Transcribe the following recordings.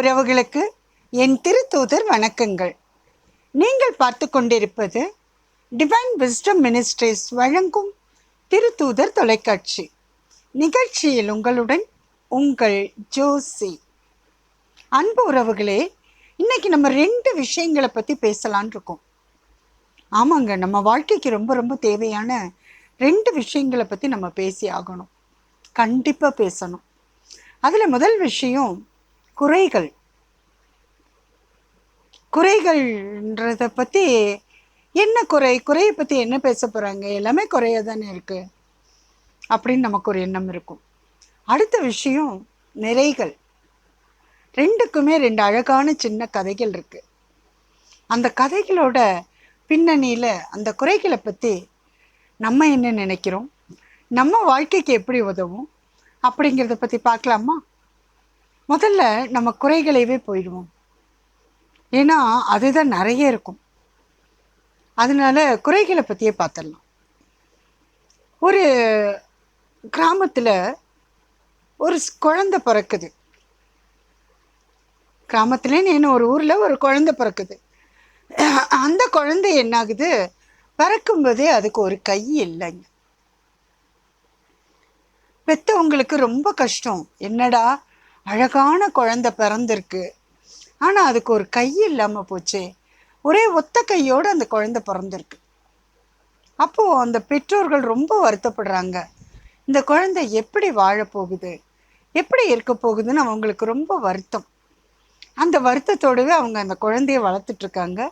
உறவுகளுக்கு என் திருத்தூதர் வணக்கங்கள். நீங்கள் பார்த்து கொண்டிருப்பது டிவைன் விஸ்டம் மினிஸ்ட்ரிஸ் வழங்கும் திருத்தூதர் தொலைக்காட்சி. நிகழ்ச்சியில் உங்களுடன் உங்கள் ஜோசி. அன்பு உறவுகளே இன்னைக்கு நம்ம ரெண்டு விஷயங்களை பற்றி பேசலான் இருக்கோம். ஆமாங்க நம்ம வாழ்க்கைக்கு ரொம்ப ரொம்ப தேவையான ரெண்டு விஷயங்களை பற்றி நம்ம பேசி ஆகணும். கண்டிப்பாக பேசணும். அதில் முதல் விஷயம் குறைகள். குறைகள்ன்றத பற்றி என்ன குறை? குறையை பற்றி என்ன பேச போகிறாங்க எல்லாமே குறையாக தானே இருக்குது அப்படின்னு நமக்கு ஒரு எண்ணம் இருக்கும். அடுத்த விஷயம் நிறைகள். ரெண்டுக்குமே ரெண்டு அழகான சின்ன கதைகள் இருக்குது அந்த கதைகளோட பின்னணியில் அந்த குறைகளை பற்றி நம்ம என்ன நினைக்கிறோம்? நம்ம வாழ்க்கைக்கு எப்படி உதவும்? அப்படிங்கிறத பற்றி பார்க்கலாமா? முதல்ல நம்ம குறைகளையவே போயிடுவோம். ஏன்னா அதுதான் நிறைய இருக்கும். அதனால குறைகளை பற்றியே பார்த்துடலாம் ஒரு கிராமத்தில் ஒரு ஸ்- குழந்தை பிறக்குது. கிராமத்துலேன்னு என்ன ஒரு ஊரில் ஒரு குழந்தை பிறக்குது. அந்த குழந்தை என்னாகுது? பிறக்கும்போதே அதுக்கு ஒரு கை இல்லைங்க. பெற்றவங்களுக்கு ரொம்ப கஷ்டம். என்னடா அழகான குழந்தை பிறந்திருக்கு. ஆனால் அதுக்கு ஒரு கை இல்லாமல் போச்சே. ஒரே ஒத்த கையோடு அந்த குழந்தை பிறந்திருக்கு. அப்போது அந்த பெற்றோர்கள் ரொம்ப வருத்தப்படுறாங்க. இந்த குழந்தை எப்படி வாழப்போகுது எப்படி இருக்க போகுதுன்னு அவங்களுக்கு ரொம்ப வருத்தம். அந்த வருத்தத்தோடவே அவங்க அந்த குழந்தைய வளர்த்துட்ருக்காங்க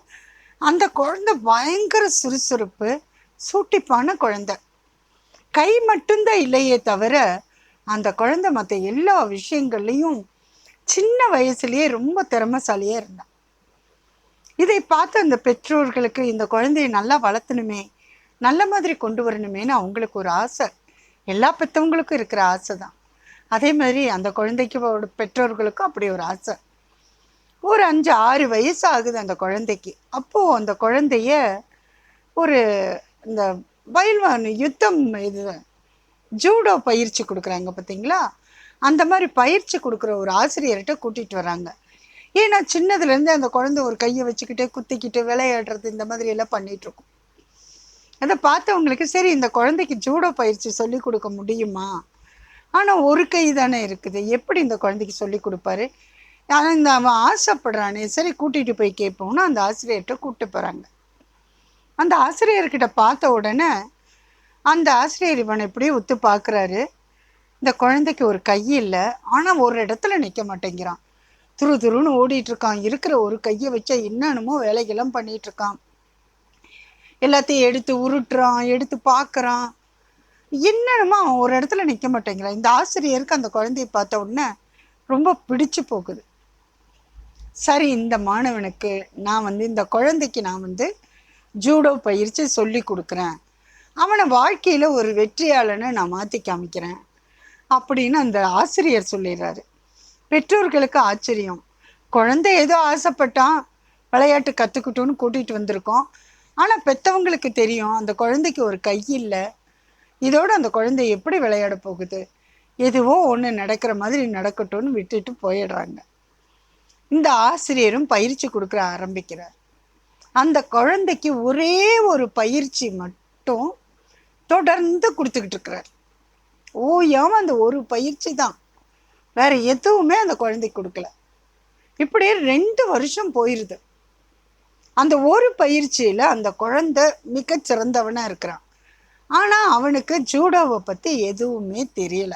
அந்த குழந்தை பயங்கர சுறுசுறுப்பு சூட்டிப்பான குழந்தை. கை மட்டும்தான் இல்லையே தவிர அந்த குழந்தை மற்ற எல்லா விஷயங்கள்லையும் சின்ன வயசுலேயே ரொம்ப திறமைசாலியாக இருந்தான் இதை பார்த்து அந்த பெற்றோர்களுக்கு இந்த குழந்தையை நல்லா வளர்த்தணுமே நல்ல மாதிரி கொண்டு வரணுமேனு அவங்களுக்கு ஒரு ஆசை. எல்லா பெற்றவங்களுக்கும் இருக்கிற ஆசை தான் அதே மாதிரி அந்த குழந்தைக்கு பெற்றோர்களுக்கும் அப்படி ஒரு ஆசை. ஒரு அஞ்சு ஆறு வயசு ஆகுது அந்த குழந்தைக்கு. அப்போது அந்த குழந்தைய ஒரு இந்த பயில்வான் யுத்தம் இது ஜூடோ பயிற்சி கொடுக்குறாங்க பார்த்தீங்களா? அந்த மாதிரி பயிற்சி கொடுக்குற ஒரு ஆசிரியர்கிட்ட கூட்டிகிட்டு வராங்க. ஏன்னா சின்னதுலேருந்தே அந்த குழந்தை ஒரு கையை வச்சுக்கிட்டு குத்திக்கிட்டு விளையாடுறது இந்த மாதிரி எல்லாம் பண்ணிகிட்ருக்கும் அதை பார்த்தவங்களுக்கு சரி இந்த குழந்தைக்கு ஜூடோ பயிற்சி சொல்லிக் கொடுக்க முடியுமா? ஆனால் ஒரு கை தானே இருக்குது. எப்படி இந்த குழந்தைக்கு சொல்லி கொடுப்பாரு? ஆனால் இந்த அவன் ஆசைப்படுறானே. சரி கூட்டிகிட்டு போய் கேட்போம்னு அந்த ஆசிரியர்கிட்ட கூப்பிட்டு போகிறாங்க அந்த ஆசிரியர்கிட்ட பார்த்த உடனே அந்த ஆசிரியர் இவனை எப்படி உத்து பார்க்குறாரு இந்த குழந்தைக்கு ஒரு கை இல்லை. ஆனால் ஒரு இடத்துல நிற்க மாட்டேங்கிறான். துரு துருன்னு ஓடிட்டு இருக்கான். இருக்கிற ஒரு கையை வச்சா என்னென்னமோ வேலைகளும் பண்ணிட்டு இருக்கான். எல்லாத்தையும் எடுத்து உருட்டுறான் எடுத்து பார்க்குறான் என்னென்னமோ அவன் ஒரு இடத்துல நிற்க மாட்டேங்கிறான். இந்த ஆசிரியருக்கு அந்த குழந்தைய பார்த்த உடனே ரொம்ப பிடிச்சு போகுது. சரி இந்த மாணவனுக்கு நான் வந்து இந்த குழந்தைக்கு நான் வந்து ஜூடோ பயிற்சி சொல்லி கொடுக்குறேன். அவனை வாழ்க்கையில் ஒரு வெற்றியாளனை நான் மாற்றி காமிக்கிறேன் அப்படின்னு அந்த ஆசிரியர் சொல்லிடுறாரு. பெற்றோர்களுக்கு ஆச்சரியம். குழந்தை ஏதோ ஆசைப்பட்டான் விளையாட்டு கற்றுக்கிட்டோன்னு கூட்டிகிட்டு வந்திருக்கோம். ஆனால் பெற்றவங்களுக்கு தெரியும் அந்த குழந்தைக்கு ஒரு கை இல்லை. இதோடு அந்த குழந்தை எப்படி விளையாட போகுது? எதுவோ ஒன்று நடக்கிற மாதிரி நடக்கட்டும்னு விட்டுட்டு போயிடுறாங்க. இந்த ஆசிரியரும் பயிற்சி கொடுக்குற ஆரம்பிக்கிறார். அந்த குழந்தைக்கு ஒரே ஒரு பயிற்சி மட்டும் தொடர்ந்து கொடுத்துக்கிட்டு இருக்கிறார். ஓயாம அந்த ஒரு பயிற்சி தான். வேற எதுவுமே அந்த குழந்தைக்கு கொடுக்கல. இப்படியே ரெண்டு வருஷம் போயிருது. அந்த ஒரு பயிற்சியில் அந்த குழந்தை மிக சிறந்தவனாக இருக்கிறான். ஆனால் அவனுக்கு ஜூடோவை பற்றி எதுவுமே தெரியல.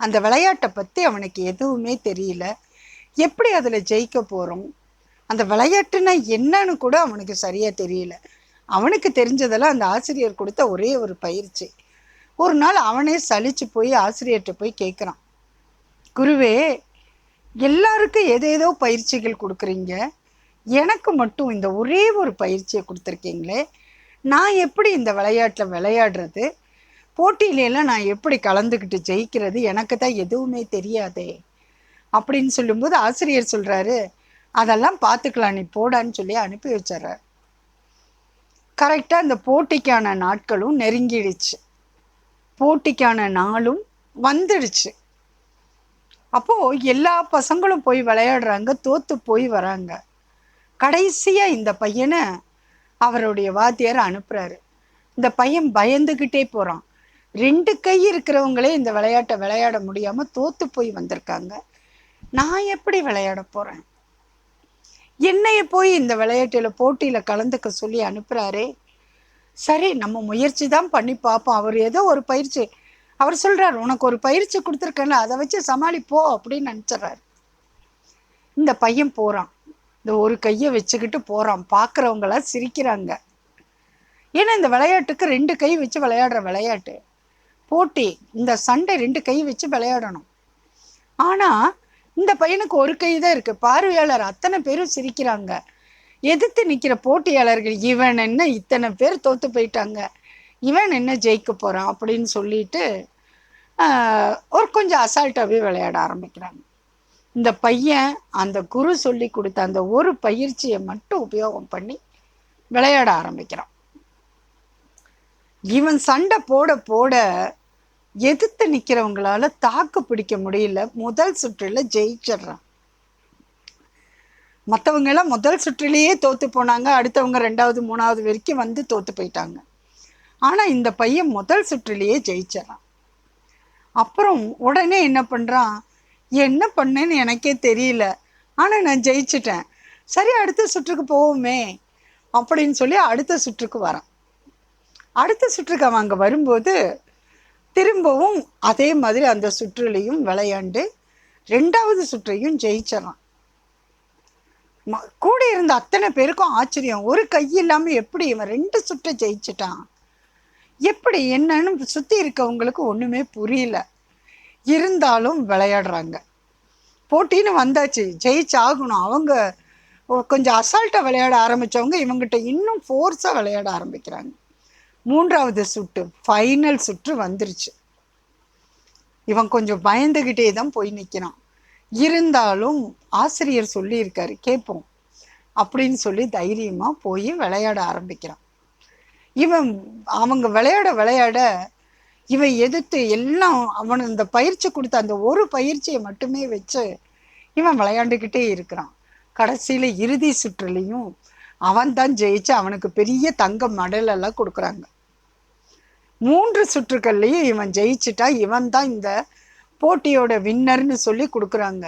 அந்த விளையாட்டை பற்றி அவனுக்கு எதுவுமே தெரியல. எப்படி அதில் ஜெயிக்க போகிறோம் அந்த விளையாட்டுனா என்னன்னு கூட அவனுக்கு சரியாக தெரியல. அவனுக்கு தெரிஞ்சதெல்லாம் அந்த ஆசிரியர் கொடுத்த ஒரே ஒரு பயிற்சி. ஒரு நாள் அவனே சலிச்சு போய் ஆசிரியர்கிட்ட போய் கேட்குறான் குருவே எல்லாருக்கும் ஏதேதோ பயிற்சிகள் கொடுக்குறீங்க. எனக்கு மட்டும் இந்த ஒரே ஒரு பயிற்சியை கொடுத்துருக்கீங்களே. நான் எப்படி இந்த விளையாட்டில் விளையாடுறது? போட்டியிலெல்லாம் நான் எப்படி கலந்துக்கிட்டு ஜெயிக்கிறது? எனக்கு தான் எதுவுமே தெரியாதே. அப்படின்னு சொல்லும்போது ஆசிரியர் சொல்கிறாரு அதெல்லாம் பார்த்துக்கலாம் நீ போடான்னு சொல்லி அனுப்பி வச்சிடுறார். கரெக்டாக அந்த போட்டிக்கான நாட்களும் நெருங்கிடுச்சு. போட்டிக்கான நாளும் வந்துடுச்சு. அப்போது எல்லா பசங்களும் போய் விளையாடுறாங்க தோற்று போய் வராங்க. கடைசியாக இந்த பையனை அவருடைய வாத்தியார் அனுப்புகிறாரு இந்த பையன் பயந்துக்கிட்டே போகிறான் ரெண்டு கை இருக்கிறவங்களே இந்த விளையாட்டை விளையாட முடியாமல் தோற்று போய் வந்திருக்காங்க. நான் எப்படி விளையாட போகிறேன் என்னைய போய் இந்த விளையாட்டில் போட்டியில் கலந்துக்க சொல்லி அனுப்புகிறாரே சரி நம்ம முயற்சி தான் பண்ணி பார்ப்போம். அவர் ஏதோ ஒரு பயிற்சி. அவர் சொல்கிறார் உனக்கு ஒரு பயிற்சி கொடுத்துருக்கேன்ல அதை வச்சு சமாளிப்போ அப்படின்னு நினச்சிட்றாரு. இந்த பையன் போகிறான் இந்த ஒரு கையை வச்சுக்கிட்டு போகிறான் பார்க்குறவங்களாம் சிரிக்கிறாங்க. ஏன்னா இந்த விளையாட்டுக்கு ரெண்டு கை வச்சு விளையாடுற விளையாட்டு. போட்டி இந்த சண்டை ரெண்டு கை வச்சு விளையாடணும். ஆனால் இந்த பையனுக்கு ஒரு கை தான் இருக்குது பார்வையாளர் அத்தனை பேரும் சிரிக்கிறாங்க. எதிர்த்து நிற்கிற போட்டியாளர்கள் இவன் என்ன இத்தனை பேர் தோற்று போயிட்டாங்க? இவன் என்ன ஜெயிக்க போகிறான் அப்படின்னு சொல்லிட்டு ஒரு கொஞ்சம் அசால்ட்டாகவே விளையாட ஆரம்பிக்கிறாங்க. இந்த பையன் அந்த குரு சொல்லி கொடுத்த அந்த ஒரு பயிற்சியை மட்டும் உபயோகம் பண்ணி விளையாட ஆரம்பிக்கிறான். இவன் சண்டை போட போட எதிர்த்து நிற்கிறவங்களால தாக்கு பிடிக்க முடியல. முதல் சுற்றில் ஜெயிச்சிடுறான். மற்றவங்க எல்லாம் முதல் சுற்றிலேயே தோற்று போனாங்க. அடுத்தவங்க ரெண்டாவது மூணாவது வரைக்கும் வந்து தோற்று போயிட்டாங்க. ஆனால் இந்த பையன் முதல் சுற்றிலேயே ஜெயிச்சிடறான். அப்புறம் உடனே என்ன பண்ணுறான் என்ன பண்ணேன்னு எனக்கே தெரியல. ஆனால் நான் ஜெயிச்சிட்டேன். சரி அடுத்த சுற்றுக்கு போவோமே அப்படின்னு சொல்லி அடுத்த சுற்றுக்கு வரான். அடுத்த சுற்றுக்கு அவன் அங்கே வரும்போது திரும்பவும் அதே மாதிரி அந்த சுற்றுலையும் விளையாண்டு ரெண்டாவது சுற்றையும் ஜெயிச்சிடலாம் கூட இருந்த அத்தனை பேருக்கும் ஆச்சரியம். ஒரு கை இல்லாமல் எப்படி இவன் ரெண்டு சுற்றை ஜெயிச்சிட்டான்? எப்படி என்னன்னு சுற்றி இருக்கவங்களுக்கு ஒன்றுமே புரியல. இருந்தாலும் விளையாடுறாங்க. போட்டின்னு வந்தாச்சு. ஜெயிச்சாகணும். அவங்க கொஞ்சம் அசால்ட்டாக விளையாட ஆரம்பித்தவங்க இவங்ககிட்ட இன்னும் ஃபோர்ஸாக விளையாட ஆரம்பிக்கிறாங்க. மூன்றாவது சுற்று ஃபைனல் சுற்று வந்துருச்சு. இவன் கொஞ்சம் பயந்துக்கிட்டே தான் போய் நிற்கிறான் இருந்தாலும் ஆசிரியர் சொல்லியிருக்காரு கேட்போம். அப்படின்னு சொல்லி தைரியமாக போய் விளையாட ஆரம்பிக்கிறான். இவன் அவங்க விளையாட விளையாட இவன் எதிர்த்து எல்லாம் அவன் இந்த பயிற்சி கொடுத்த அந்த ஒரு பயிற்சியை மட்டுமே வச்சு இவன் விளையாண்டுக்கிட்டே இருக்கிறான். கடைசியில் இறுதி சுற்றுலையும் அவன் தான் ஜெயிச்சு அவனுக்கு பெரிய தங்க மடல் எல்லாம் கொடுக்குறாங்க. மூன்று சுற்றுக்கள்லையும் இவன் ஜெயிச்சுட்டா இவன் தான் இந்த போட்டியோட வின்னர்னு சொல்லி கொடுக்குறாங்க.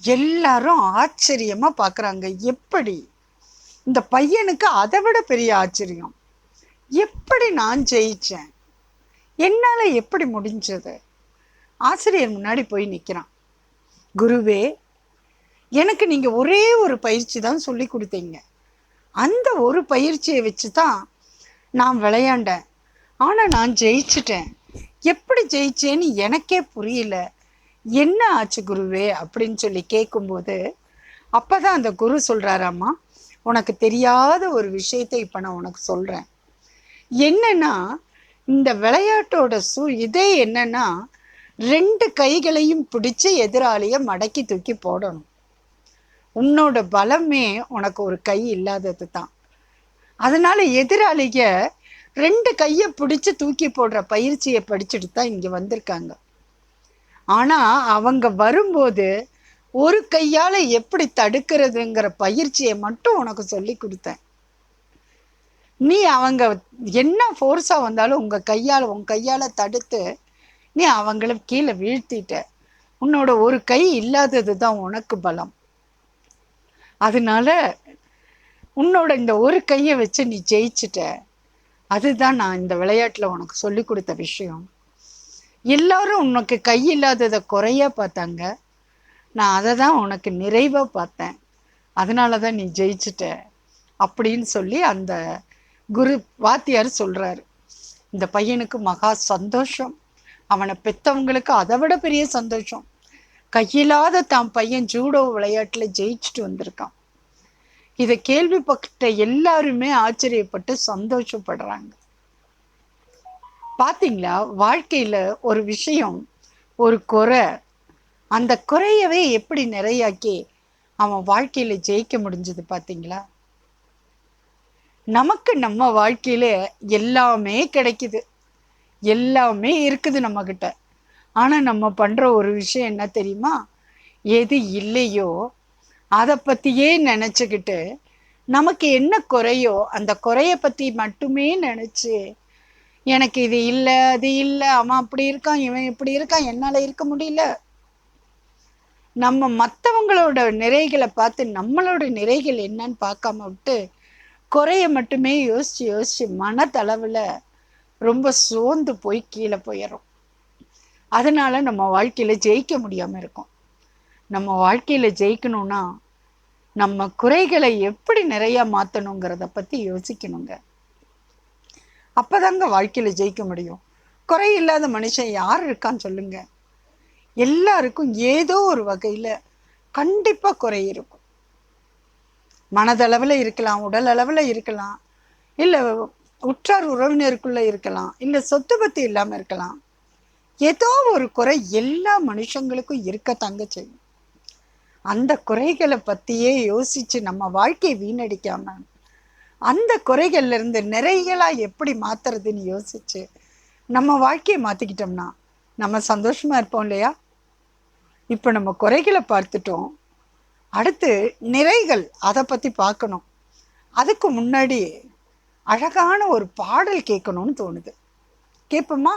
எல்லாரும் ஆச்சரியமாக பார்க்குறாங்க எப்படி? இந்த பையனுக்கு அதை விட பெரிய ஆச்சரியம். எப்படி நான் ஜெயித்தேன் என்னால் எப்படி முடிஞ்சது? ஆசிரியர் முன்னாடி போய் நிற்கிறான் குருவே எனக்கு நீங்கள் ஒரே ஒரு பயிற்சி தான் சொல்லி கொடுத்தீங்க. அந்த ஒரு பயிற்சியை வச்சு தான் நான் விளையாண்டேன். ஆனால் நான் ஜெயிச்சிட்டேன். எப்படி ஜெயிச்சேன்னு எனக்கே புரியல. என்ன ஆச்சு குருவே? அப்படின்னு சொல்லி கேட்கும்போது அப்போ தான் அந்த குரு சொல்கிறாராம்மா உனக்கு தெரியாத ஒரு விஷயத்தை இப்போ நான் உனக்கு சொல்கிறேன் என்னன்னா இந்த விளையாட்டோட சூ இதே என்னன்னா ரெண்டு கைகளையும் பிடிச்சு எதிராளியை மடக்கி தூக்கி போடணும். உன்னோட பலமே உனக்கு ஒரு கை இல்லாதது தான் அதனால எதிராளிக ரெண்டு கையை பிடிச்சு தூக்கி போடுற பயிற்சியை படிச்சுட்டு தான் இங்கே வந்திருக்காங்க. ஆனால் அவங்க வரும்போது ஒரு கையால் எப்படி தடுக்கிறதுங்கிற பயிற்சியை மட்டும் உனக்கு சொல்லி கொடுத்தேன். நீ அவங்க என்ன ஃபோர்ஸாக வந்தாலும் உங்கள் கையால் உன் கையால் தடுத்து நீ அவங்கள கீழே வீழ்த்திட்ட. உன்னோட ஒரு கை இல்லாதது தான் உனக்கு பலம். அதனால உன்னோட இந்த ஒரு கையை வச்சு நீ ஜெயிச்சிட்ட. அதுதான் நான் இந்த விளையாட்டில் உனக்கு சொல்லி கொடுத்த விஷயம். எல்லாரும் உனக்கு கை இல்லாததை குறைய பார்த்தாங்க. நான் அதை தான் உனக்கு நிறைவாக பார்த்தேன். அதனால தான் நீ ஜெயிச்சிட்ட அப்படின்னு சொல்லி அந்த குரு வாத்தியார் சொல்கிறாரு இந்த பையனுக்கு மகா சந்தோஷம். அவனை பெற்றவங்களுக்கு அதை விட பெரிய சந்தோஷம். கையில்லாத தான் பையன் ஜூடோ விளையாட்டில் ஜெயிச்சுட்டு வந்திருக்கான். இதை கேள்விப்பட்ட எல்லாருமே ஆச்சரியப்பட்டு சந்தோஷப்படுறாங்க. பார்த்தீங்களா வாழ்க்கையில் ஒரு விஷயம் ஒரு குறை. அந்த குறையவே எப்படி நிறையாக்கி அவன் வாழ்க்கையில் ஜெயிக்க முடிஞ்சது பார்த்தீங்களா நமக்கு நம்ம வாழ்க்கையில எல்லாமே கிடைக்குது. எல்லாமே இருக்குது நம்மக்கிட்ட ஆனால் நம்ம பண்ணுற ஒரு விஷயம் என்ன தெரியுமா? எது இல்லையோ அதை பற்றியே நினச்சிக்கிட்டு நமக்கு என்ன குறையோ அந்த குறைய பற்றி மட்டுமே நினச்சி எனக்கு இது இல்லை அது இல்லை அவன் அப்படி இருக்கான் இவன் இப்படி இருக்கான் என்னால் இருக்க முடியல. நம்ம மற்றவங்களோட நிறைகளை பார்த்து நம்மளோட நிறைகள் என்னன்னு பார்க்காம விட்டு குறைய மட்டுமே யோசிச்சு யோசிச்சு மனதளவில் ரொம்ப சோர்ந்து போய் கீழே போயிடும் அதனால் நம்ம வாழ்க்கையில் ஜெயிக்க முடியாமல் இருக்கும். நம்ம வாழ்க்கையில் ஜெயிக்கணும்னா நம்ம குறைகளை எப்படி நிறையா மாற்றணுங்கிறத பற்றி யோசிக்கணுங்க. அப்போதாங்க வாழ்க்கையில் ஜெயிக்க முடியும். குறை இல்லாத மனுஷன் யார் இருக்கான்னு சொல்லுங்க. எல்லாருக்கும் ஏதோ ஒரு வகையில் கண்டிப்பாக குறை இருக்கும். மனதளவில் இருக்கலாம் உடல் அளவில் இருக்கலாம் இல்லை உற்றார் உறவினருக்குள்ளே இருக்கலாம் இல்லை சொத்து பற்றி இல்லாமல் இருக்கலாம். ஏதோ ஒரு குறை எல்லா மனுஷங்களுக்கும் இருக்க செய்யும். அந்த குறைகளை பற்றியே யோசித்து நம்ம வாழ்க்கையை வீணடிக்காம அந்த குறைகள்லேருந்து நிறைகளாக எப்படி மாற்றுறதுன்னு யோசித்து நம்ம வாழ்க்கையை மாற்றிக்கிட்டோம்னா நம்ம சந்தோஷமாக இருப்போம் இல்லையா? இப்போ நம்ம குறைகளை பார்த்துட்டோம். அடுத்து நிறைகள் அதை பற்றி பார்க்கணும். அதுக்கு முன்னாடி அழகான ஒரு பாடல் கேட்கணும்னு தோணுது. கேட்போமா?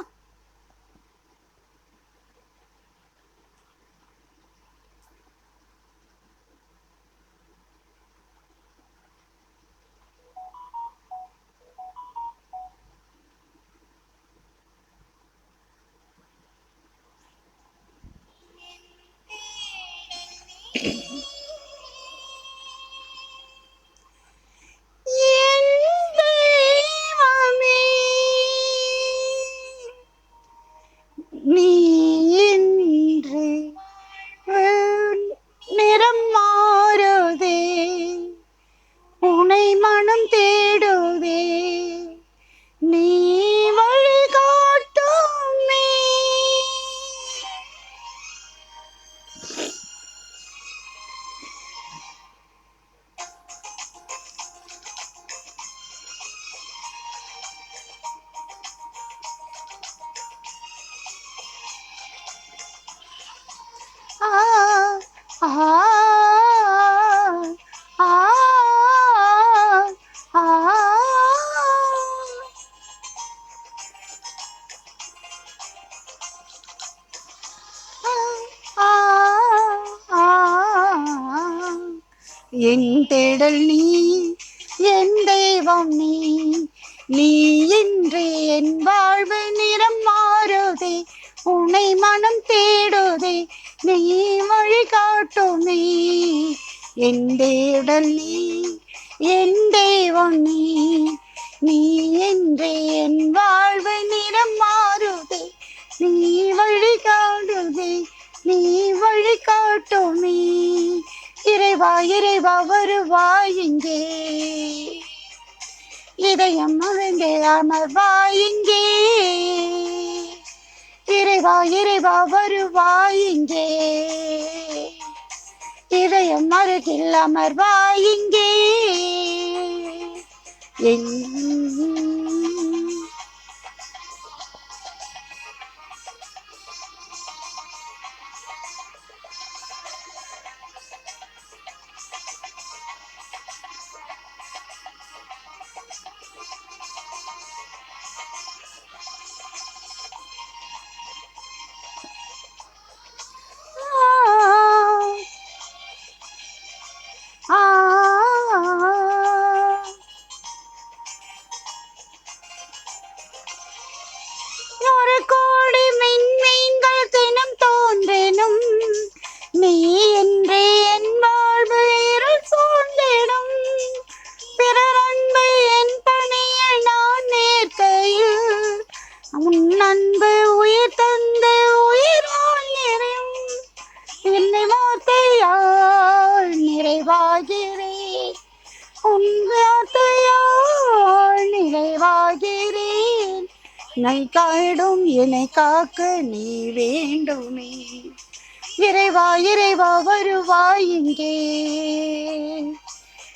என் നീ நீ என் தெய்வம் நீ. நீ என்று என் வாழ்வு நிறம் மாறுதே. நீ வழி காட்டுதே நீ வழி இறைவா இறைவா வருவாயிங்கே இதயம் மறந்தே அமர்வாய் இறைவா இறைவா வருவாயிங்கே இதயம் அருகில் அமர்வாய் இங்கே. என்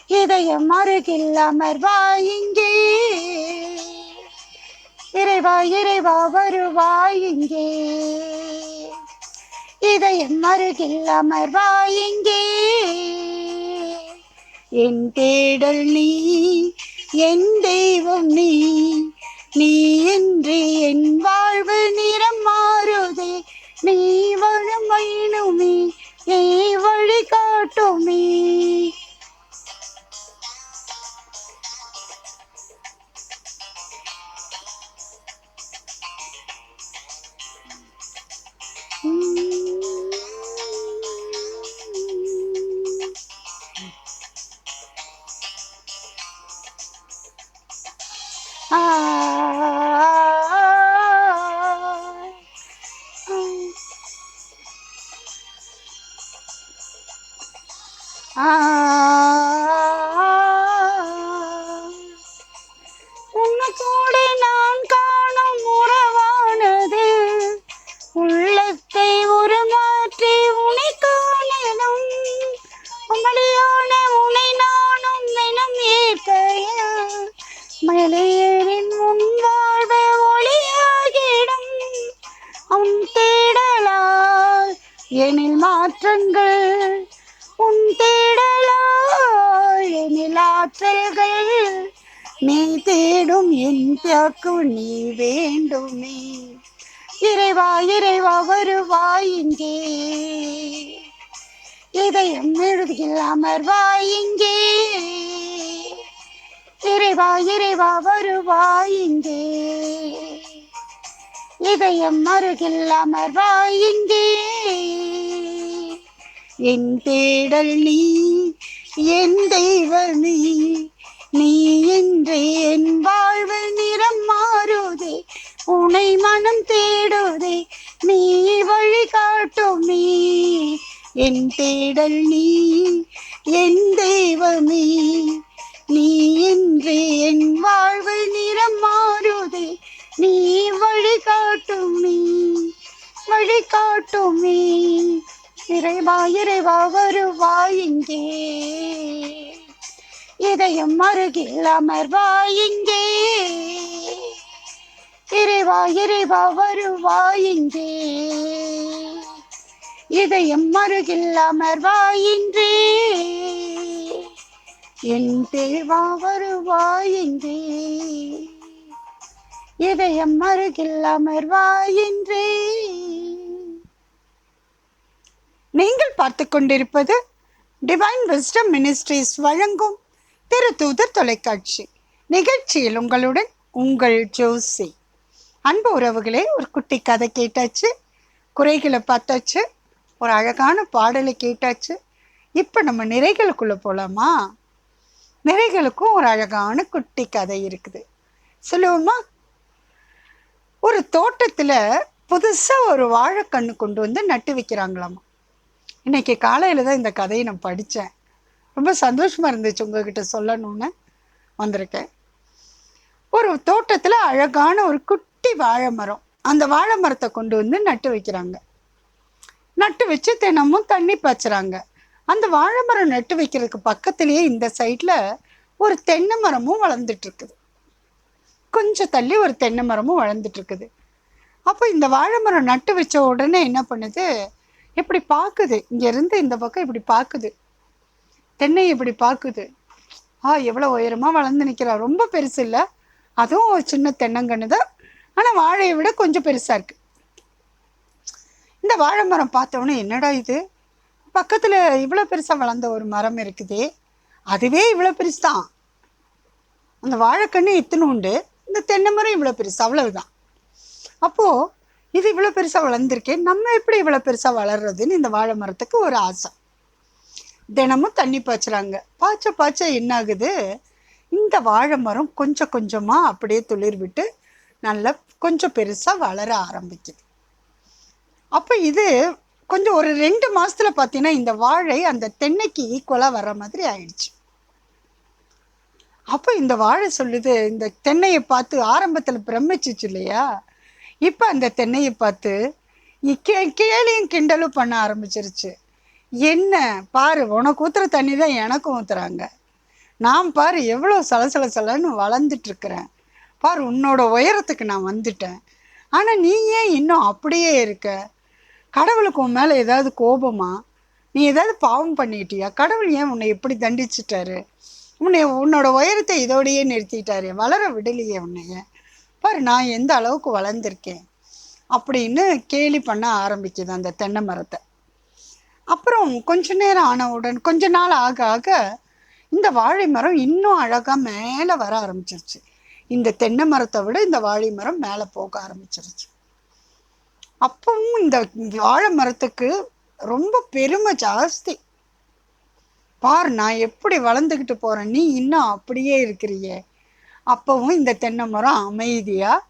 இதயம் அருகில் அமர்வாய் இங்கே. இறைவா இறைவா வருவாய் இங்கே. இதயம் அருகில் அமர்வாயிங்கே என் தேடல் நீ என் தெய்வம் நீ. நீ என்று என் வாழ்வு நிறம் மாறுதே. நீ வரும் ஏ வழி காட்டுமே. உன்னை இறைவா இறைவா வருவாயிங்கே. இதயம் அருகில் அமர்வாயிங்கே. என் தேடல் நீ என் தெய்வ நீ நீ என்று என் வாழ்வு நிறம் மாறுதே. உனை மனம் தேடுதே நீ வழி காட்டும் நீ. என் தேடல் நீ என் தெய்வமே நீ என்று என் வாழ்வு நிறம் மாறுதே. நீ வழி காட்டும் நீ வழி நீ. இறைவா இறைவா வருவாய் இங்கே. இதயம் அருகில் அமர்வாய் இங்கே. இறைவா இறைவா வருவாய் இங்கே. இதயம் அருகில் அமர்வாயின்றே என் தேவா வருவாயின்றே. இதயம் அருகில் அமர்வாயின்றே. நீங்கள் பார்த்து கொண்டிருப்பது டிவைன் விஸ்டம் மினிஸ்ட்ரீஸ் வழங்கும் திருத்தூதர் தொலைக்காட்சி. நிகழ்ச்சியில் உங்களுடன் உங்கள் ஜோசி. அன்பு உறவுகளே ஒரு குட்டி கதை கேட்டாச்சு குறைகளை பார்த்தாச்சு ஒரு அழகான பாடலை கேட்டாச்சு. இப்போ நம்ம நிறைகளுக்குள்ளே போகலாமா நிறைகளுக்கும் ஒரு அழகான குட்டி கதை இருக்குது. சொல்லுவோமா? ஒரு தோட்டத்தில் புதுசாக ஒரு வாழைக்கன்று கொண்டு வந்து நட்டு வைக்கிறாங்களாமா? இன்னைக்கு காலையில் தான் இந்த கதையை நான் படித்தேன் ரொம்ப சந்தோஷமாக இருந்துச்சு உங்ககிட்ட சொல்லணும்னு வந்திருக்கேன். ஒரு தோட்டத்தில் அழகான ஒரு குட்டி வாழை மரம். அந்த வாழை மரத்தை கொண்டு வந்து நட்டு வைக்கிறாங்க. நட்டு வச்சு தினமும் தண்ணி பாய்ச்சுறாங்க. அந்த வாழை மரம் நட்டு வைக்கிறதுக்கு பக்கத்துலேயே இந்த சைடில் ஒரு தென்னை மரமும் வளர்ந்துட்டுருக்குது. கொஞ்சம் தள்ளி ஒரு தென்னை மரமும் வளர்ந்துட்டுருக்குது. அப்போ இந்த வாழை மரம் நட்டு வச்ச உடனே என்ன பண்ணுது? இப்படி பார்க்குது இங்கேருந்து இந்த பக்கம் இப்படி பார்க்குது தென்னை இப்படி பார்க்குது ஆ எவ்வளோ உயரமாக வளர்ந்து நிற்கிறா ரொம்ப பெருசு இல்லை. அதுவும் ஒரு சின்ன தென்னங்கன்று தான். ஆனால் வாழையை விட கொஞ்சம் பெருசாக இருக்குது இந்த வாழை மரம் பார்த்தோன்னே என்னடா இது? பக்கத்தில் இவ்வளோ பெருசாக வளர்ந்த ஒரு மரம் இருக்குது. அதுவே இவ்வளோ பெருசு தான் அந்த வாழைக்கண்ணு இத்தனை உண்டு. இந்த தென்னை மரம் இவ்வளோ பெருசு அவ்வளவுதான். அப்போது இது இவ்வளோ பெருசாக வளர்ந்துருக்கேன் நம்ம எப்படி இவ்வளோ பெருசாக வளர்றதுன்னு இந்த வாழை மரத்துக்கு ஒரு ஆசை. தினமும் தண்ணி பாய்ச்சுறாங்க. பாய்ச்ச பாய்ச்ச என்ன ஆகுது இந்த வாழை மரம் கொஞ்சம் கொஞ்சமாக அப்படியே துளிர் விட்டு நல்லா கொஞ்சம் பெருசாக வளர ஆரம்பிக்குது. அப்போ இது கொஞ்சம் ஒரு ரெண்டு மாசத்துல பார்த்தீங்கன்னா இந்த வாழை அந்த தென்னைக்கு ஈக்குவலாக வர மாதிரி ஆயிடுச்சு. அப்போ இந்த வாழை சொல்லுது இந்த தென்னையை பார்த்து ஆரம்பத்தில் பிரமிச்சிச்சு இல்லையா? இப்போ அந்த தென்னையை பார்த்து கே கேலியும் கிண்டலும் பண்ண ஆரம்பிச்சிருச்சு. என்ன? பாரு உனக்கு ஊற்றுற தண்ணி தான் எனக்கும் ஊற்றுறாங்க நான் பாரு எவ்வளோ சலசல சலன்னு வளர்ந்துட்டுருக்குறேன். பாரு உன்னோட உயரத்துக்கு நான் வந்துட்டேன். ஆனால் நீ ஏன் இன்னும் அப்படியே இருக்க? கடவுளுக்கு உன் மேலே ஏதாவது கோபமா? நீ ஏதாவது பாவம் பண்ணிட்டியா? கடவுள் ஏன் உன்னை எப்படி தண்டிச்சிட்டாரு? உன்னை உன்னோட உயரத்தை இதோடையே நிறுத்திட்டாரு வளர விடலையே உன்னைய. பாரு நான் எந்த அளவுக்கு வளர்ந்துருக்கேன்? அப்படின்னு கேலி பண்ண ஆரம்பிக்குது அந்த தென்னை மரத்தை. அப்புறம் கொஞ்ச நேரம் ஆனவுடன் கொஞ்ச நாள் ஆக ஆக இந்த வாழை மரம் இன்னும் அழகாக மேலே வர ஆரம்பிச்சிருச்சு. இந்த தென்னை மரத்தை விட இந்த வாழை மரம் மேலே போக ஆரம்பிச்சிருச்சு. அப்பவும் இந்த வாழை மரத்துக்கு ரொம்ப பெருமை ஜாஸ்தி. பார் நான் எப்படி வளர்ந்துக்கிட்டு போகிறேன் நீ இன்னும் அப்படியே இருக்கிறியே. அப்பவும் இந்த தென்னை மரம் அமைதியாக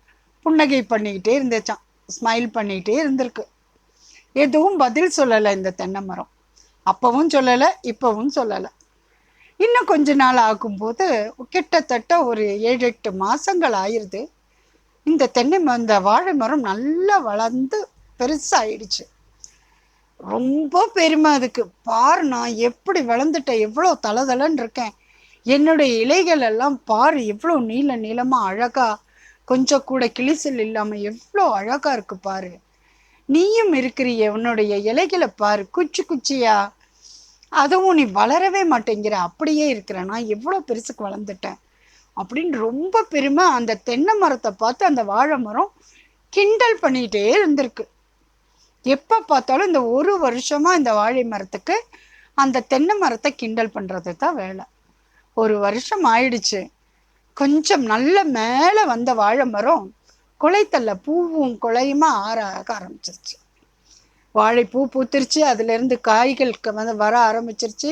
புன்னகை பண்ணிக்கிட்டே இருந்துச்சான் ஸ்மைல் பண்ணிக்கிட்டே இருந்திருக்கு. எதுவும் பதில் சொல்லலை இந்த தென்னை மரம். அப்பவும் சொல்லலை இப்போவும் சொல்லலை. இன்னும் கொஞ்ச நாள் ஆகும்போது கிட்டத்தட்ட ஒரு ஏழு எட்டு மாதங்கள் ஆயிடுது இந்த தென்னை ம- இந்த வாழை மரம் நல்லா வளர்ந்து பெருசாயிடுச்சு. ரொம்ப பெருமை அதுக்கு. பாரு நான் எப்படி வளர்ந்துட்டேன் எவ்வளோ தளதளன்னு இருக்கேன். என்னுடைய இலைகள் எல்லாம் பாரு எவ்வளோ நீள நீளமாக அழகா. கொஞ்சம் கூட கிழிசல் இல்லாமல் எவ்வளோ அழகா இருக்கு பாரு. நீயும் இருக்கிறிய உன்னுடைய இலைகளை பாரு குச்சி குச்சியா. அதுவும் நீ வளரவே மாட்டேங்கிற அப்படியே இருக்கிற. நான் எவ்வளோ பெருசுக்கு வளர்ந்துட்டேன். அப்படின்னு ரொம்ப பெருமை அந்த தென்னை மரத்தை பார்த்து அந்த வாழை மரம் கிண்டல் பண்ணிகிட்டே இருந்திருக்கு. எப்போ பார்த்தாலும் இந்த ஒரு வருஷமாக இந்த வாழை மரத்துக்கு அந்த தென்னை மரத்தை கிண்டல் பண்ணுறது தான் வேலை. ஒரு வருஷம் ஆயிடுச்சு. கொஞ்சம் நல்ல மேலே வந்த வாழை மரம் குலைத்தல்ல பூவும் குலையுமா ஆற ஆக ஆரம்பிச்சிருச்சு. வாழைப்பூ பூத்திருச்சு அதுலேருந்து காய்கள் வந்து வர ஆரம்பிச்சிருச்சு.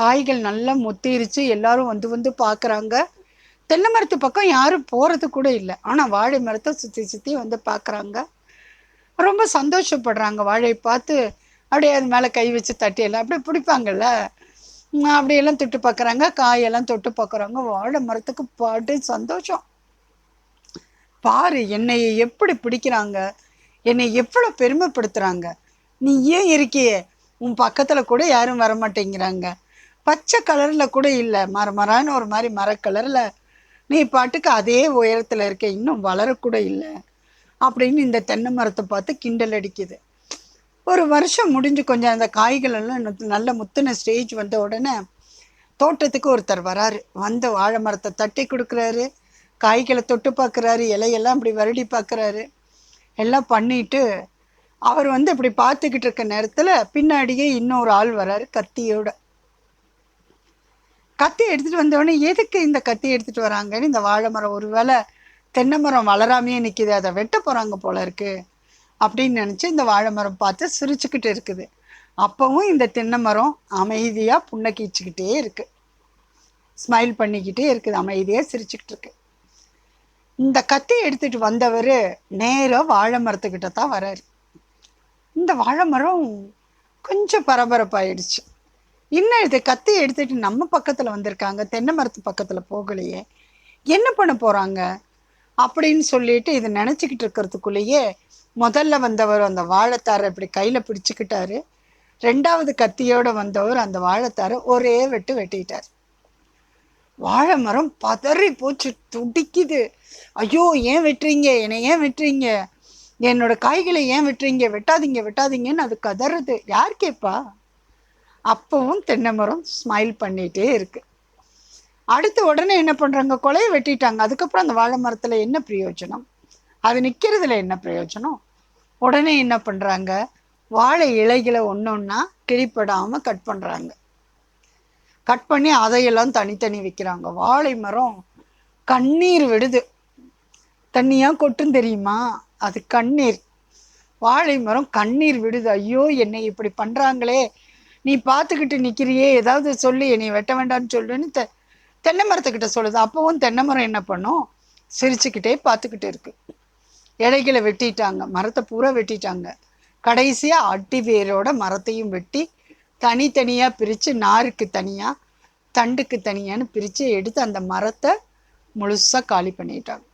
காய்கள் நல்லா முத்திருச்சு. எல்லாரும் வந்து வந்து பார்க்குறாங்க. தென்னை மரத்து பக்கம் யாரும் போகிறது கூட இல்லை. ஆனால் வாழை மரத்தை சுற்றி சுற்றி வந்து பார்க்குறாங்க ரொம்ப சந்தோஷப்படுறாங்க. வாழையை பார்த்து அப்படியே அது மேலே கை வச்சு தட்டியெல்லாம் அப்படியே பிடிப்பாங்கல்ல. அப்படியெல்லாம் தொட்டு பார்க்குறாங்க காயெல்லாம் தொட்டு பார்க்குறாங்க வாழை மரத்துக்கு பாட்டு சந்தோஷம். பாரு என்னை எப்படி பிடிக்கிறாங்க? என்னை எவ்வளோ பெருமைப்படுத்துகிறாங்க நீ ஏன் இருக்கியே? உன் பக்கத்தில் கூட யாரும் வர மாட்டேங்கிறாங்க பச்சை கலரில் கூட இல்லை. மர மரான்னு ஒரு மாதிரி மர கலரில் நீ பாட்டுக்கு அதே உயரத்தில் இருக்க இன்னும் வளரக்கூட இல்லை அப்படின்னு இந்த தென்னை மரத்தை பார்த்து கிண்டல் அடிக்குது. ஒரு வருஷம் முடிஞ்சு கொஞ்சம் அந்த காய்கள் எல்லாம் நல்ல முத்தின ஸ்டேஜ் வந்த உடனே தோட்டத்துக்கு ஒருத்தர் வராரு. வந்து வாழை மரத்தை தட்டி கொடுக்குறாரு. காய்களை தொட்டு பார்க்குறாரு. இலையெல்லாம் இப்படி வருடி பார்க்குறாரு. எல்லாம் பண்ணிட்டு அவர் வந்து இப்படி பார்த்துக்கிட்டு இருக்க நேரத்தில் பின்னாடியே இன்னொரு ஆள் வராரு கத்தியோட. கத்தி எடுத்துட்டு வந்தவொடனே எதுக்கு இந்த கத்தி எடுத்துட்டு வராங்கன்னு இந்த வாழை மரம் ஒருவேளை தென்னை மரம் வளராமையே நிற்கிது அதை வெட்ட போகிறாங்க போல இருக்கு அப்படின்னு நினச்சி இந்த வாழை மரம் பார்த்து சிரிச்சுக்கிட்டு இருக்குது. அப்பவும் இந்த தென்னை மரம் அமைதியாக புன்னக்கிச்சுக்கிட்டே இருக்கு. ஸ்மைல் பண்ணிக்கிட்டே இருக்குது அமைதியாக சிரிச்சுக்கிட்டு இருக்கு. இந்த கத்தி எடுத்துட்டு வந்தவர் நேராக வாழை மரத்துக்கிட்ட தான் வராரு. இந்த வாழை மரம் கொஞ்சம் பரபரப்பாயிடுச்சு. இன்னும் இது? கத்தி எடுத்துட்டு நம்ம பக்கத்தில் வந்திருக்காங்க. தென்னை மரத்து பக்கத்தில் போகலையே. என்ன பண்ண போகிறாங்க அப்படின்னு சொல்லிட்டு இதை நினச்சிக்கிட்டு இருக்கிறதுக்குள்ளேயே முதல்ல வந்தவர் அந்த வாழைத்தாரை இப்படி கையில் பிடிச்சிக்கிட்டாரு. ரெண்டாவது கத்தியோடு வந்தவர் அந்த வாழைத்தாரை ஒரே வெட்டு வெட்டிட்டார். வாழை மரம் பதறி போச்சு துடிக்குது. ஐயோ ஏன் வெட்டுறீங்க? என்னை ஏன் வெட்டுறீங்க? என்னோட காய்களை ஏன் வெட்டுறீங்க? வெட்டாதீங்க வெட்டாதீங்கன்னு அது கதறது. யார் கேட்பா? அப்பவும் தென்னை மரம் ஸ்மைல் பண்ணிகிட்டே இருக்கு. அடுத்து உடனே என்ன பண்ணுறாங்க கொலையை வெட்டிட்டாங்க. அதுக்கப்புறம் அந்த வாழை மரத்தில் என்ன பிரயோஜனம்? அது நிற்கிறதுல என்ன பிரயோஜனம்? உடனே என்ன பண்ணுறாங்க வாழை இலைகளை ஒன்றொன்றா கிழிப்படாமல் கட் பண்ணுறாங்க கட் பண்ணி அதையெல்லாம் தனித்தனி வைக்கிறாங்க. வாழை மரம் கண்ணீர் விடுது. தண்ணியாக கொட்டும் தெரியுமா? அது கண்ணீர். வாழை மரம் கண்ணீர் விடுது. ஐயோ என்னை இப்படி பண்ணுறாங்களே நீ பார்த்துக்கிட்டு நிற்கிறியே ஏதாவது சொல்லி என்னை வெட்ட வேண்டாம்னு சொல்லுன்னு தெ தென்னை மரத்துக்கிட்ட சொல்லுது. அப்போவும் தென்னை மரம் என்ன பண்ணும் சிரிச்சுக்கிட்டே பார்த்துக்கிட்டு இருக்கு. இலைகளை வெட்டிட்டாங்க. மரத்தை பூரா வெட்டிட்டாங்க. கடைசியாக அட்டி வேரோட மரத்தையும் வெட்டி தனித்தனியாக பிரித்து நாருக்கு தனியாக தண்டுக்கு தனியான்னு பிரித்து எடுத்து அந்த மரத்தை முழுசாக காலி பண்ணிட்டாங்க.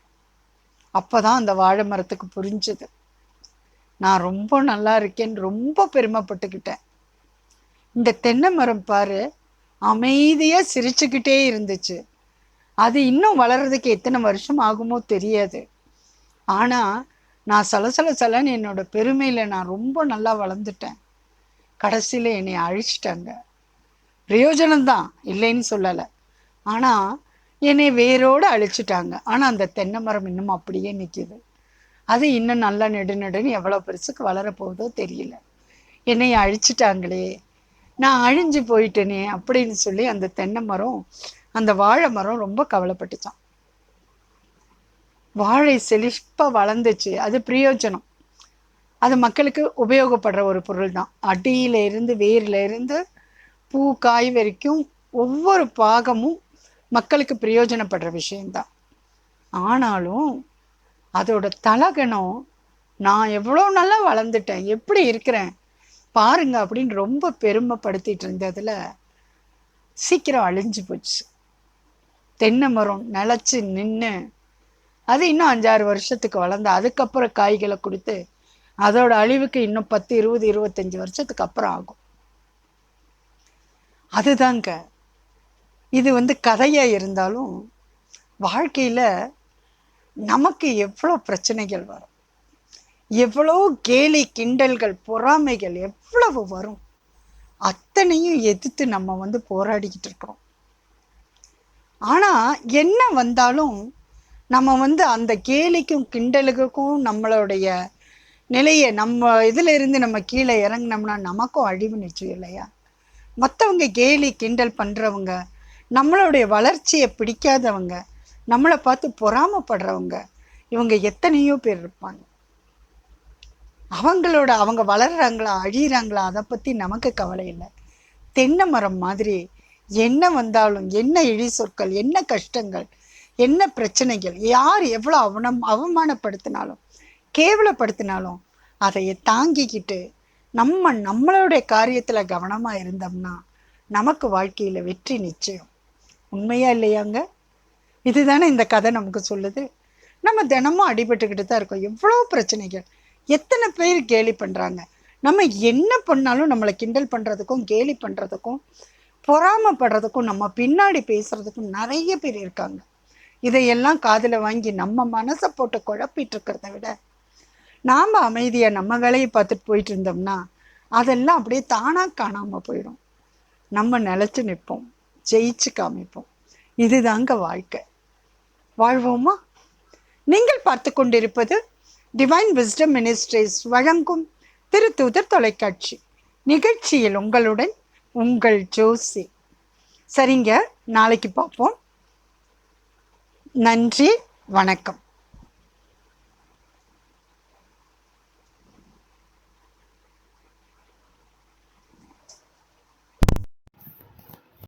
அப்போ தான் அந்த வாழை மரத்துக்கு புரிஞ்சது. நான் ரொம்ப நல்லா இருக்கேன்னு ரொம்ப பெருமைப்பட்டுக்கிட்டேன். இந்த தென்னை மரம் பாரு அமைதியாக சிரிச்சுக்கிட்டே இருந்துச்சு. அது இன்னும் வளர்றதுக்கு எத்தனை வருஷம் ஆகுமோ தெரியாது. ஆனால் நான் சலசல சலன்னு என்னோட பெருமையில் நான் ரொம்ப நல்லா வளர்ந்துட்டேன். கடைசியில் என்னை அழிச்சிட்டாங்க. பிரயோஜனம்தான் இல்லைன்னு சொல்லலை. ஆனால் என்னை வேரோடு அழிச்சிட்டாங்க. ஆனால் அந்த தென்னை மரம் இன்னும் அப்படியே நிற்கிது அது இன்னும் நல்லா நெடு நெடுன்னு எவ்வளோ பெருசுக்கு வளரப்போகுதோ தெரியல. என்னை அழிச்சிட்டாங்களே நான் அழிஞ்சு போயிட்டேனே அப்படின்னு சொல்லி அந்த தென்னை மரம் அந்த வாழை மரம் ரொம்ப கவலைப்பட்டுச்சான் வாழை செழிப்பாக வளர்ந்துச்சு. அது பிரயோஜனம். அது மக்களுக்கு உபயோகப்படுற ஒரு பொருள் தான் அடியில இருந்து வேரில இருந்து பூ காய் வரைக்கும் ஒவ்வொரு பாகமும் மக்களுக்கு பிரயோஜனப்படுற விஷயம்தான். ஆனாலும் அதோட தலகணம் நான் எவ்வளோ நல்லா வளர்ந்துட்டேன் எப்படி இருக்கிறேன் பாருங்க அப்படின்னு ரொம்ப பெருமைப்படுத்திட்டு இருந்ததுல சீக்கிரம் அழிஞ்சு போச்சு. தென்னை மரம் நிலச்சி நின்று அது இன்னும் அஞ்சாறு வருஷத்துக்கு வளர்ந்து அதுக்கப்புறம் காய்களை கொடுத்து அதோட அழிவுக்கு இன்னும் பத்து இருபது இருபத்தஞ்சி வருஷத்துக்கு அப்புறம் ஆகும். அதுதாங்க. இது வந்து கதையாக இருந்தாலும் வாழ்க்கையில் நமக்கு எவ்வளோ பிரச்சனைகள் வரும். எவ்வளோ கேலி கிண்டல்கள் பொறாமைகள் எவ்வளவு வரும். அத்தனையும் எதிர்த்து நம்ம வந்து போராடிக்கிட்டு இருக்கிறோம். ஆனால் என்ன வந்தாலும் நம்ம வந்து அந்த கேலிக்கும் கிண்டலுக்கும் நம்மளுடைய நிலையை நம்ம இதில் இருந்து நம்ம கீழே இறங்கினோம்னா நமக்கும் அழிவு நிச்சயம் இல்லையா? மற்றவங்க கேலி கிண்டல் பண்ணுறவங்க நம்மளுடைய வளர்ச்சியை பிடிக்காதவங்க நம்மளை பார்த்து பொறாமப்படுறவங்க இவங்க எத்தனையோ பேர் இருப்பாங்க. அவங்களோட அவங்க வளர்கிறாங்களா அழியிறாங்களா அதை பற்றி நமக்கு கவலை இல்லை. தென்னை மரம் மாதிரி என்ன வந்தாலும் என்ன இழி சொற்கள் என்ன கஷ்டங்கள் என்ன பிரச்சனைகள் யார் எவ்வளோ அவனம் அவமானப்படுத்தினாலும் கேவலப்படுத்தினாலும் அதை தாங்கிக்கிட்டு நம்ம நம்மளுடைய காரியத்தில் கவனமாக இருந்தோம்னா நமக்கு வாழ்க்கையில் வெற்றி நிச்சயம். உண்மையா இல்லையாங்க? இதுதானே இந்த கதை நமக்கு சொல்லுது. நம்ம தினமும் அடிபட்டுக்கிட்டு தான் இருக்கோம். எவ்வளோ பிரச்சனைகள். எத்தனை பேர் கேலி பண்ணுறாங்க நம்ம என்ன பண்ணாலும் நம்மளை கிண்டல் பண்ணுறதுக்கும் கேலி பண்ணுறதுக்கும் பொறாமப்படுறதுக்கும் நம்ம பின்னாடி பேசுகிறதுக்கும் நிறைய பேர் இருக்காங்க. இதையெல்லாம் காதில் வாங்கி நம்ம மனசை போட்டு குழப்பிட்டு இருக்கிறத விட நாம் அமைதியாக நம்ம வேலையை பார்த்துட்டு போயிட்டு இருந்தோம்னா அதெல்லாம் அப்படியே தானாக காணாமல் போயிடும். நம்ம நிலச்சி நிற்போம் ஜெயிச்சு காமிப்போம். இதுதாங்க வாழ்க்கை. வாழ்வோமா? நீங்கள் பார்த்து கொண்டிருப்பது டிவைன் விஸ்டம் மினிஸ்ட்ரிஸ் வழங்கும் திருத்தூதர் தொலைக்காட்சி. நிகழ்ச்சியில் உங்களுடன் உங்கள் ஜோசி. சரிங்க நாளைக்கு பார்ப்போம். நன்றி வணக்கம்.